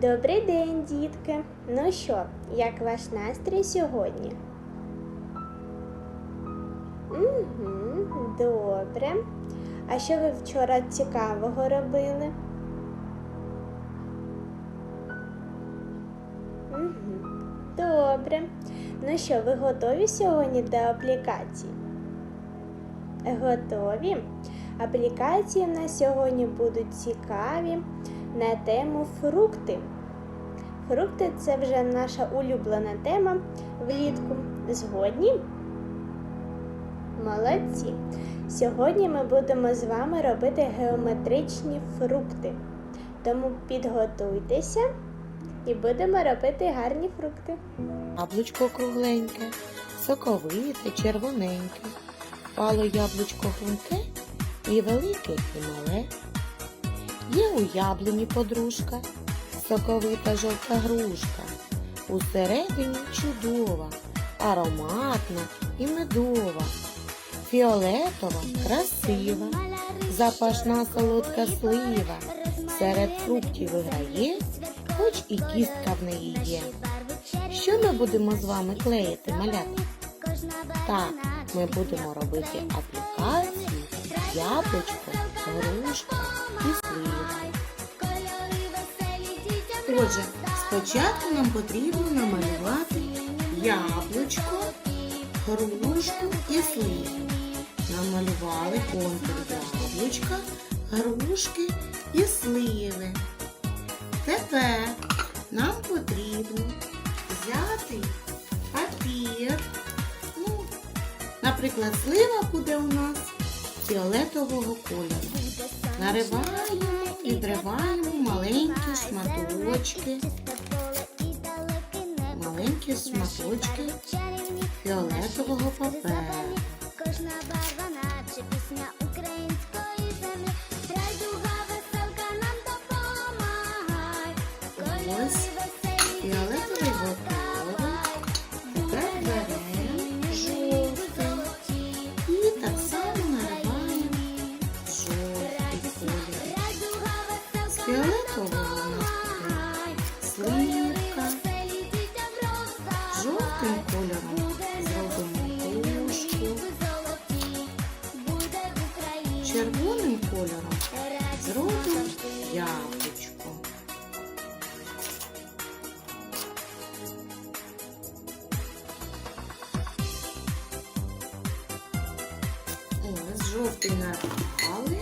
Добрий день, дітки! Ну що, як ваш настрій сьогодні? Угу, добре. А що ви вчора цікавого робили? Угу, добре. Ну що, ви готові сьогодні до аплікації? Готові? Аплікації в нас сьогодні будуть цікаві на тему фрукти. Фрукти це вже наша улюблена тема влітку. Згодні? Молодці! Сьогодні ми будемо з вами робити геометричні фрукти. Тому підготуйтеся і будемо робити гарні фрукти. Яблучко кругленьке, соковите, червоненьке. Пало яблучко хрумке і велике, і мале. Є у яблуні подружка, соковита жовта грушка. Усередині чудова, ароматна і медова, фіолетова, красива, запашна солодка слива. Серед фруктів виграє, хоч і кістка в неї є. Що ми будемо з вами клеїти, малята? Так, ми будемо робити аплікацію, яблучко, грушка і слива. Отже, спочатку нам потрібно намалювати яблучко, грушку і сливу. Намалювали контур яблучка, грушки і сливи. Тепер нам потрібно взяти папір. Ну, наприклад, слива буде у нас фіолетового кольору. Нариваємо і дриваємо маленькі шматочки, маленькі шматочки фіолетового паперу. Кожна барва, наче пісня Жовтим кольором зробимо Україні. Червоним кольором зробимо яблучко. Ось жовтий нарвали,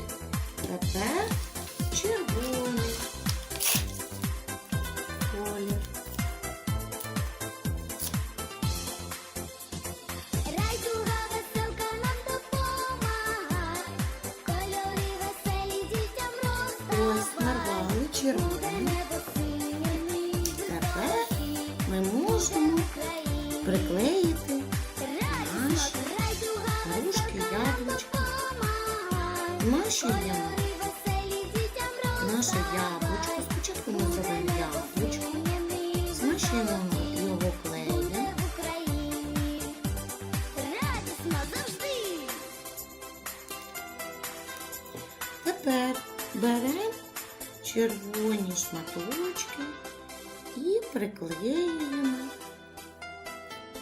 синє, Тепер ми можемо приклеїти наші яблучка. допомагай. Наші Наше яблучко. Спочатку ми зробимо яблучко, змащуємо його клеєм. Тепер беремо червоні шматочки і приклеюємо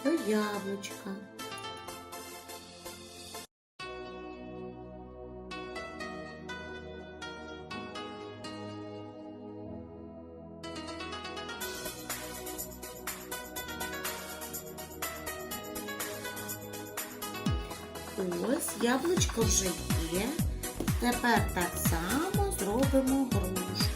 до яблучка. Ось яблучко вже є. Тепер так само зробимо грушку.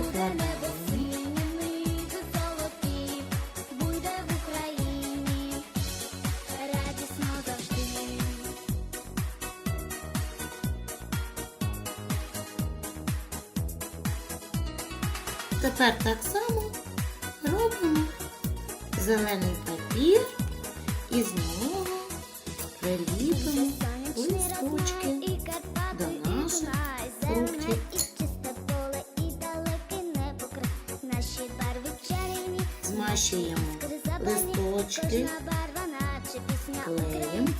приклад. Тепер так само робимо зелений папір і знову приліпимо листочки до наших змащуємо листочки, клеєм.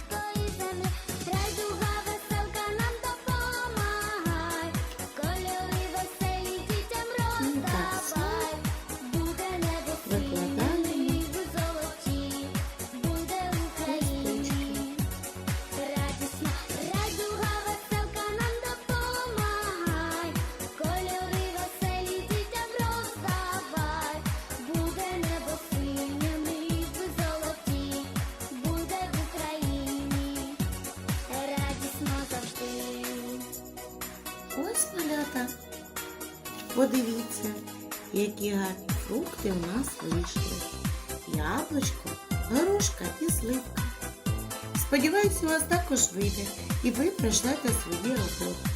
малята, подивіться, які гарні фрукти у нас вийшли. Яблучко, горошка і сливка. Сподіваюся, у вас також вийде і ви пройшлете свої роботи.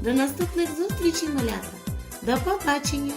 До наступних зустрічей, малята! До побачення!